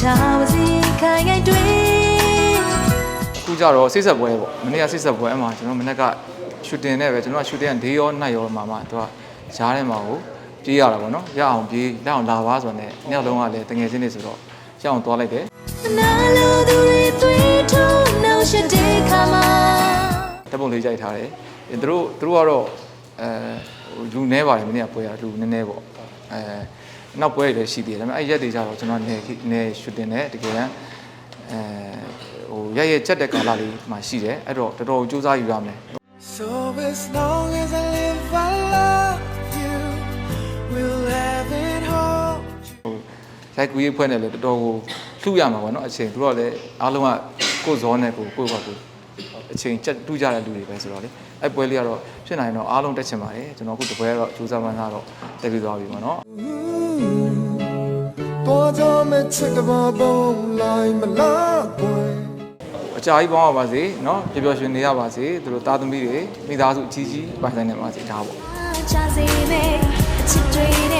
ထားပါစေခိုင်ခိုင်တွေ့အခုကြတော့စိတ်ဆက်ပွဲပေါ့မနေ့ကစိတ်ဆက်ပွဲအမှကျွန်တော်မနေ့ကရှူတင်နဲ့ပဲကျွန်တော်ကရှူတင်ကဒေးရောနှက်ရောမှာမှသူကရားထဲမှာကိုပြေးရတာပေါ့နော်ရအောင်ပြေးလက်အောင်လာပါဆိုတော့ねနှစ်ယောက်လုံးကလည်းတငယ်ချင်းတွေဆိုတော့ရအောင်သွားလိုက်တယ်နာလိုသူတွေသွေးထိုးနှောက်ရှက်တဲ့ခါမှာတပ်ပုံလေးကြိုက်ထားတယ်သူတို့သူတို့ကတော့အဲဟိုလူနဲပါတယ်မနေ့ကပွဲရလူနည်းနည်းပေါ့အဲ နောက်ပွဲတွေလည်းရှိသေးတယ်ဒါပေမဲ့အဲ့ရက်တွေကြတော့ကျွန်တော်နေနေရှူတင်နဲ့တကယ်တမ်းအဲဟိုရက်ရက်ချက်တဲ့ကာလလေးမှရှိတယ်အဲ့တော့တော်တော်စူးစမ်းယူရမယ် So as long as I live, I love you. We'll have it all. ဟိုရိုက်ကူရေးဖွဲ့နေလေတော်တော်ကိုလှူရမှာပေါ့နော်အချိန်သူတို့ကလည်းအားလုံးကကိုယ်ဇောနဲ့ကိုကိုယ့်ဘာကို အချိန်ကြက်တူးကြတဲ့လူတွေပဲဆိုတော့လေအဲ့ပွဲလေးကတော့ဖြစ်နိုင်တော့အားလုံးတက်ချင်ပါတယ်ကျွန်တော်အခုတပွဲတော့ကြိုးစားမှန်းကတော့တက်ပြီးသွားပြီပေါ့နော်တော်ကြမဲ့ချစ်တဘာဘုံလိုက်မလားကွယ်အကြာကြီးပေါင်းပါပါစေเนาะပျော်ပျော်ရွှင်နေရပါစေသူတို့သားသမီးတွေမိသားစုအကြီးကြီးပိုင်ဆိုင်နေပါစေဒါပေါ့ချစ်တွေ